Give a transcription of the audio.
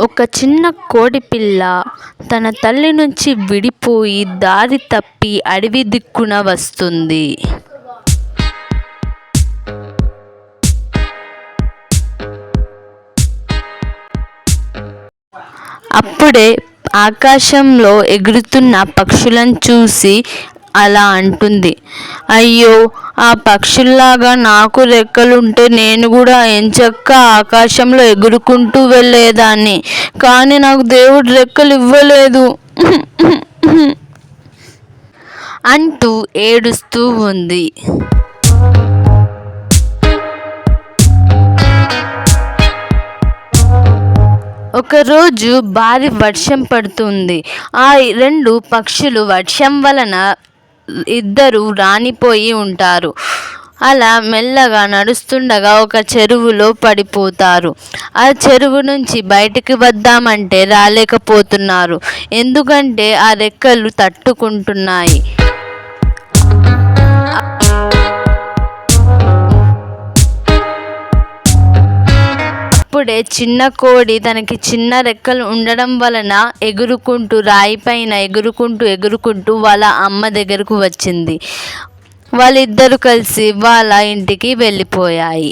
ఒక చిన్న కోడిపిల్ల తన తల్లి నుంచి విడిపోయి దారి తప్పి అడవి దిక్కున వస్తుంది. అప్పుడే ఆకాశంలో ఎగురుతున్న పక్షులను చూసి అలా అంటుంది. అయ్యో ఆ పక్షుల్లాగా నాకు రెక్కలుంటే నేను కూడా ఎంచక్కా ఆకాశంలో ఎగురుకుంటూ వెళ్ళేదాన్ని. కానీ నాకు దేవుడు రెక్కలు ఇవ్వలేదు అంటూ ఏడుస్తూ ఉంది. ఒకరోజు భారీ వర్షం పడుతుంది. ఆ రెండు పక్షులు వర్షం వలన ఇద్దరు రానిపోయి ఉంటారు. అలా మెల్లగా నడుస్తుండగా ఒక చెరువులో పడిపోతారు. ఆ చెరువు నుంచి బయటికి వద్దామంటే రాలేకపోతున్నారు. ఎందుకంటే ఆ రెక్కలు తట్టుకుంటున్నాయి. అప్పుడే చిన్న కోడి తనకి చిన్న రెక్కలు ఉండడం వలన ఎగురుకుంటూ రాయి పైన ఎగురుకుంటూ ఎగురుకుంటూ వాళ్ళ అమ్మ దగ్గరకు వచ్చింది. వాళ్ళిద్దరూ కలిసి వాళ్ళ ఇంటికి వెళ్ళిపోయాయి.